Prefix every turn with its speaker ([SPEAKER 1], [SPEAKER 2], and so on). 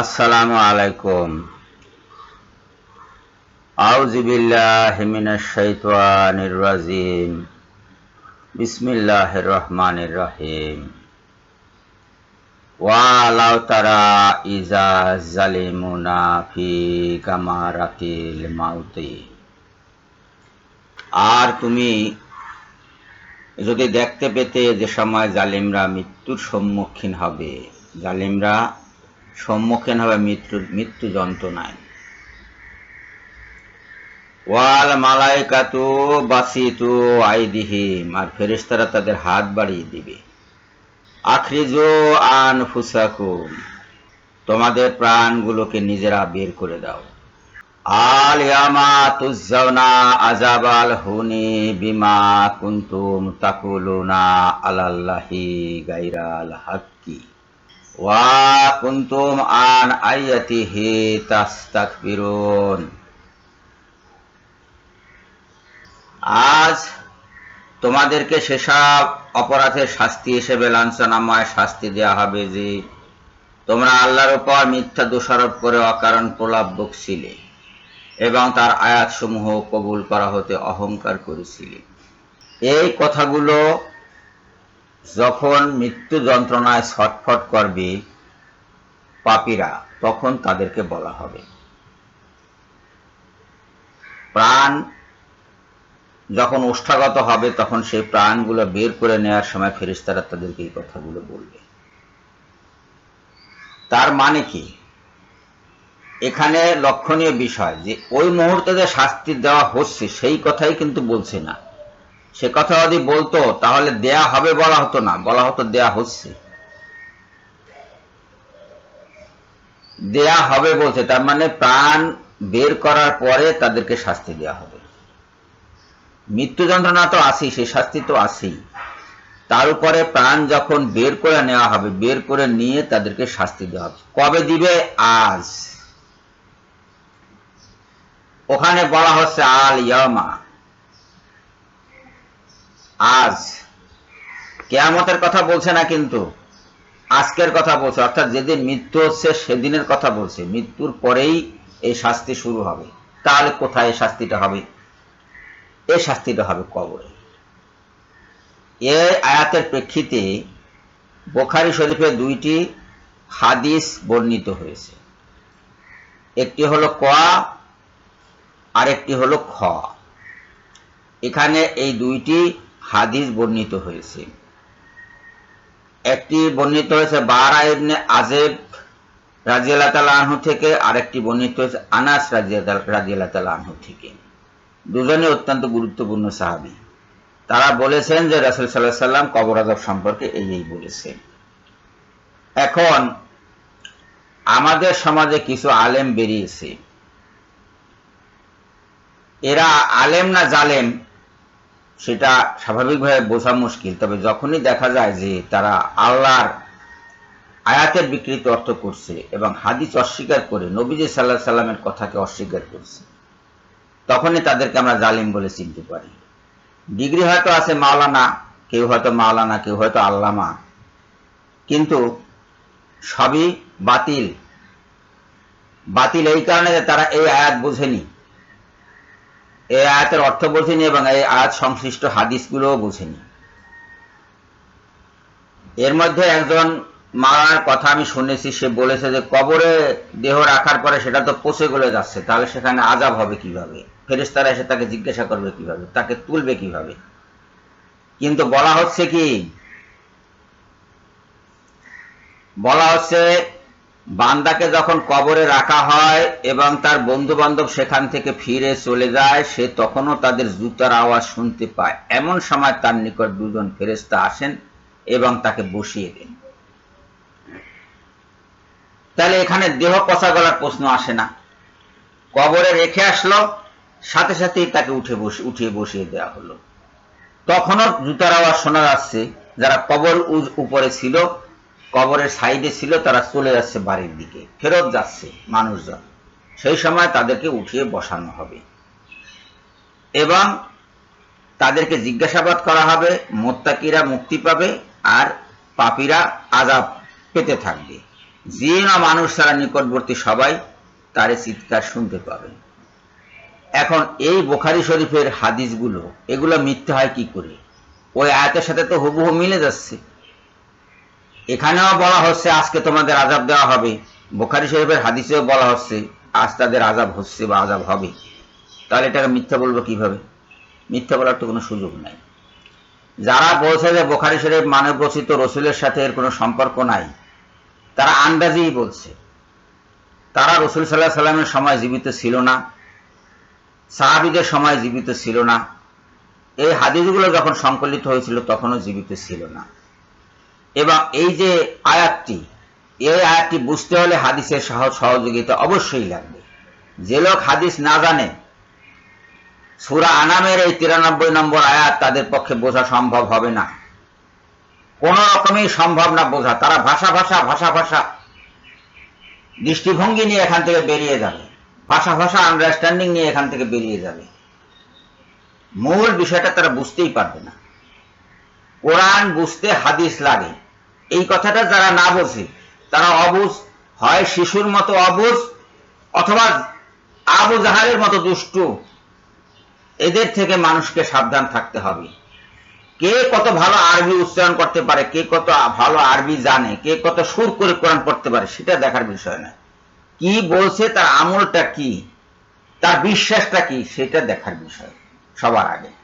[SPEAKER 1] আসসালামু আলাইকুম। আউযু বিল্লাহি মিনাশ শাইতানির রাজিম। বিসমিল্লাহির রহমানির রহিম। ওয়ালাউ তারা ইজা জালিমুনা ফি গামারাতিল মাউতি। আর তুমি যদি দেখতে পেতে যে সময় জালিমরা মৃত্যুর সম্মুখীন হবে, জালিমরা সম্মুখীন হবে মৃত্যু মৃত্যু যন্ত্রণায়। ওয়াল মালাইকাতু বাসিতু আইদিহিম আর ফেরেশতারা তাদের হাত বাড়িয়ে দিবে। আখরিজু আন ফুসাকুম তোমাদের প্রাণগুলোকে নিজেরা বের করে দাও। আল ইয়ামা তুজাউনা আজাবাল হুনি বিমা কুনতুম তাকুলুনা আলাল্লাহি গাইরাল হাক্কি। কুনতুম আন আজ তোমাদেরকে সেসব অপরাধের শাস্তি হিসেবে লাঞ্ছনাময় শাস্তি দেওয়া হবে যে তোমরা আল্লাহর উপর মিথ্যা দোষারোপ করে অকারণ প্রলাপ বকছিলে এবং তার আয়াতসমূহ কবুল করা হতে অহংকার করেছিলে। এই কথাগুলো যখন মৃত্যু যন্ত্রণায় ছটফট করবে পাপীরা, তখন তাদেরকে বলা হবে। প্রাণ যখন ওষ্ঠাগত হবে, তখন সেই প্রাণগুলো বের করে নেওয়ার সময় ফেরিস্তারা তাদেরকে এই কথাগুলো বলবে। তার মানে কি? এখানে লক্ষণীয় বিষয় যে, ওই মুহূর্তে যে শাস্তি দেওয়া হচ্ছে, সেই কথাই কিন্তু বলছে না। সে কথা যদি বলতো, তাহলে দেয়া হবে বলা হতো না। বলা হতো দেয়া হচ্ছে। দেয়া হবে বলছে, তার মানে প্রাণ বের করার পরে তাদেরকে শাস্তি দেওয়া হবে। মৃত্যু যন্ত্রণা তো আসি সেই শাস্তি তো আসেই তার উপরে প্রাণ যখন বের করে নেওয়া হবে, বের করে নিয়ে তাদেরকে শাস্তি দেওয়া হবে। কবে দিবে? আজ। ওখানে বলা হচ্ছে আল ইয়ামা আজ কেয়ামতের কথা বলছে না কিন্তু আজকের কথা বলছে, অর্থাৎ যেদিন মৃত্যু হচ্ছে সেদিনের কথা বলছে। মৃত্যুর পরেই এই শাস্তি শুরু হবে। তাহলে কোথায় এই শাস্তিটা হবে? এই শাস্তিটা হবে কবরে। এ আয়াতের প্রেক্ষিতে বোখারি শরীফে দুইটি হাদিস বর্ণিত হয়েছে। একটি হলো ক আর একটি হলো খ। এখানে এই দুইটি হাদিস বর্ণিত হয়েছে। একটি বর্ণিত হয়েছে বারা ইবনে আজেব রাজিয়াল্লাহ তালা আনহু থেকে, আরেকটি বর্ণিত হয়েছে আনাস রাজিয়াল্লাহ তালা আনহু থেকে। দুজনে অত্যন্ত গুরুত্বপূর্ণ সাহাবি। তারা বলেছেন যে রাসুল সাল্লাহ সাল্লাম কবর আজব সম্পর্কে এই এই বলেছেন। এখন আমাদের সমাজে কিছু আলেম বেরিয়েছে। এরা আলেম না জালেম? সেটা স্বাভাবিকভাবে বোঝা মুশকিল। তবে যখনই দেখা যায় যে তারা আল্লাহর আয়াতের বিকৃত অর্থ করছে এবং হাদিস অস্বীকার করে নবীজি সাল্লাহ সাল্লামের কথাকে অস্বীকার করছে, তখনই তাদেরকে আমরা জালিম বলে চিনতে পারি। ডিগ্রি হয়তো আছে মাওলানা, কেউ হয়তো মাওলানা, কেউ হয়তো আল্লামা। কিন্তু সবই বাতিল। বাতিল এই কারণে তারা এই আয়াত বোঝেনি। এই আয়াতের অর্থ বোঝেনি এবং এই আয়াত সংশ্লিষ্ট হাদিসগুলোও বোঝেনি। এর মধ্যে একজন মারার কথা আমি শুনেছি, সে বলেছে যে কবরে দেহ রাখার পরে সেটা তো পচে গলে যাচ্ছে, তাহলে সেখানে আজাব হবে কীভাবে? ফেরেস্তারা এসে তাকে জিজ্ঞাসা করবে কীভাবে? তাকে তুলবে কীভাবে? কিন্তু বলা হচ্ছে কি? বলা হচ্ছে বান্দাকে যখন কবরে রাখা হয় এবং তার বন্ধু বান্ধব সেখান থেকে ফিরে চলে যায়, সে তখনও তাদের জুতার আওয়াজ শুনতে পায়। এমন সময় তার নিকট দুজন ফেরেস্তা আসেন এবং তাকে বসিয়ে দেন। তাহলে এখানে দেহ পচা গলার প্রশ্ন আসে না। কবরে রেখে আসলো, সাথে সাথেই তাকে উঠে বসে উঠিয়ে বসিয়ে দেওয়া হলো। তখনও জুতার আওয়াজ শোনা যাচ্ছে, যারা কবর উপরে ছিল কবরের সাইডে ছিল, তারা চলে যাচ্ছে বাড়ির দিকে, ফেরত যাচ্ছে মানুষজন। সেই সময় তাদেরকে উঠিয়ে বসানো হবে। এবং তাদেরকে জিজ্ঞাসাবাদ করা হবে, মোত্তাকিরা মুক্তি পাবে আর পাপীরা আজাব পেতে থাকবে। যে না মানুষ ছাড়া নিকটবর্তী সবাই তার চিৎকার শুনতে পাবে। এখন এই বোখারি শরীফের হাদিসগুলো, এগুলো মিথ্যে হয় কি করে? ওই আয়াতের সাথে তো হুবহু মিলে যাচ্ছে। এখানেও বলা হচ্ছে আজকে তোমাদের আজাব দেওয়া হবে। বোখারি শরীফের হাদিসেও বলা হচ্ছে আজ তাদের আজাব হচ্ছে বা আজাব হবে। তাহলে এটাকে মিথ্যা বলব কীভাবে? মিথ্যা বলার তো কোনো সুযোগ নাই। যারা বলছে যে বোখারি শরীফ মানব রচিত রসুলের সাথে এর কোনো সম্পর্ক নাই, তারা আন্দাজেই বলছে। তারা রসুল সাল্লাহ সাল্লামের সময় জীবিত ছিল না, সাহাবিদের সময় জীবিত ছিল না। এই হাদিসগুলো যখন সংকলিত হয়েছিল তখনও জীবিত ছিল না। এবং এই যে আয়াতটি, এই আয়াতটি বুঝতে হলে হাদিসের সহযোগিতা অবশ্যই লাগবে। যে লোক হাদিস না জানে, সুরা আনামের এই তিরানব্বই নম্বর আয়াত তাদের পক্ষে বোঝা সম্ভব হবে না। কোন রকমই সম্ভব না বোঝা। তারা ভাষা ভাষা ভাষা ভাষা। দৃষ্টিভঙ্গি নিয়ে এখান থেকে বেরিয়ে যাবে। ভাষা ভাষা আন্ডারস্ট্যান্ডিং নিয়ে এখান থেকে বেরিয়ে যাবে। মূল বিষয়টা তারা বুঝতেই পারবে না। কোরআন বুঝতে হাদিস লাগে। এই কথাটা যারা না বোঝে, তারা অবুঝ, হয় শিশুর মতো অবুঝ অথবা আবু জাহারের মতো দুষ্টু। এদের থেকে মানুষকে সাবধান থাকতে হবে। কে কত ভালো আরবি উচ্চারণ করতে পারে, কে কত ভালো আরবি জানে, কে কত সুর করে কোরআন পড়তে পারে, সেটা দেখার বিষয় না। কি বলছে, তার আমলটা কি, তার বিশ্বাসটা কি, সেটা দেখার বিষয় সবার আগে।